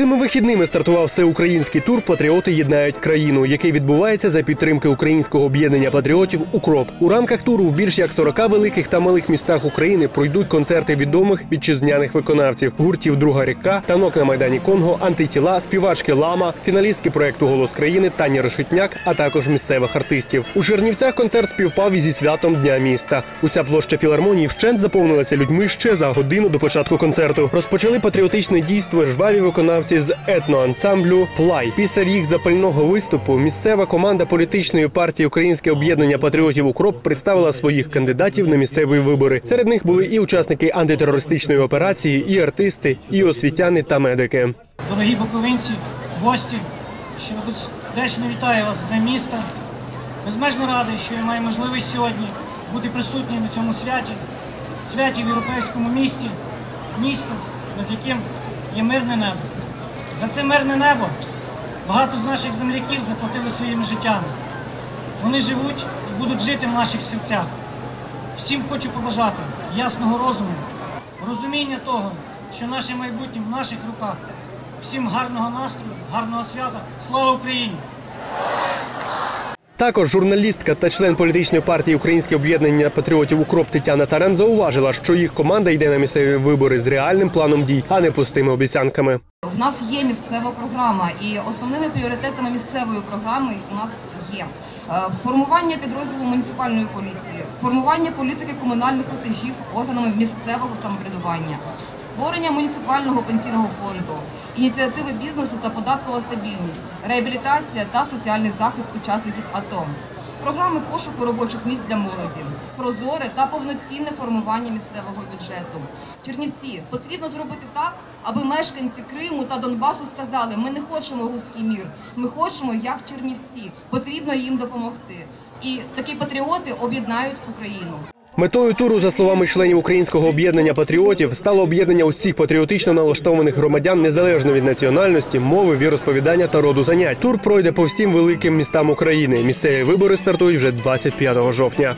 Цими вихідними стартував всеукраїнський тур Патріоти єднають країну, який відбувається за підтримки українського об'єднання патріотів Укроп. У рамках туру в більш як 40 великих та малих містах України пройдуть концерти відомих вітчизняних виконавців гуртів Друга ріка, танок на майдані Конго, антитіла, співачки Лама, фіналістки проекту Голос країни Таня Решетняк, а також місцевих артистів. У Чернівцях концерт співпав із зі святом Дня міста. Уся площа філармонії вщент заповнилася людьми ще за годину до початку концерту. Розпочали патріотичне дійство жваві виконавці з етноансамблю Плай. Після їх запального виступу місцева команда політичної партії Українське об'єднання патріотів Укроп представила своїх кандидатів на місцеві вибори. Серед них були і учасники антитерористичної операції, і артисти, і освітяни та медики. Дорогі буковинці, гості, що дечно вітаю вас з Днем міста. Безмежно радий, що я маю можливість сьогодні бути присутнім на цьому святі, святі в європейському місті, місто, над яким є мирне небо. За це мирне небо багато з наших земляків заплатили своїми життями. Вони живуть і будуть жити в наших серцях. Всім хочу побажати ясного розуму, розуміння того, що наше майбутнє в наших руках. Всім гарного настрою, гарного свята. Слава Україні! Також журналістка та член політичної партії Українське об'єднання патріотів Укроп Тетяна Таран зауважила, що їх команда йде на місцеві вибори з реальним планом дій, а не пустими обіцянками. Нас є місцева програма, і основними пріоритетами місцевої програми у нас є е, формування підрозділу муніципальної поліції, формування політики комунальних платежів органами місцевого самоврядування, створення муніципального пенсійного фонду, ініціативи бізнесу та податкова стабільність, реабілітація та соціальний захист учасників АТО. Програми пошуку робочих місць для молоді, прозоре та повноцінне формування місцевого бюджету. Чернівці потрібно зробити так, аби мешканці Криму та Донбасу сказали: ми не хочемо руський мір, ми хочемо як Чернівці. Потрібно їм допомогти. І такі патріоти об'єднають Україну. Метою туру, за словами членів українського об'єднання патріотів, стало об'єднання усіх патріотично налаштованих громадян незалежно від національності, мови, віросповідання та роду занять. Тур пройде по всім великим містам України. Місцеві вибори стартують вже 25 жовтня.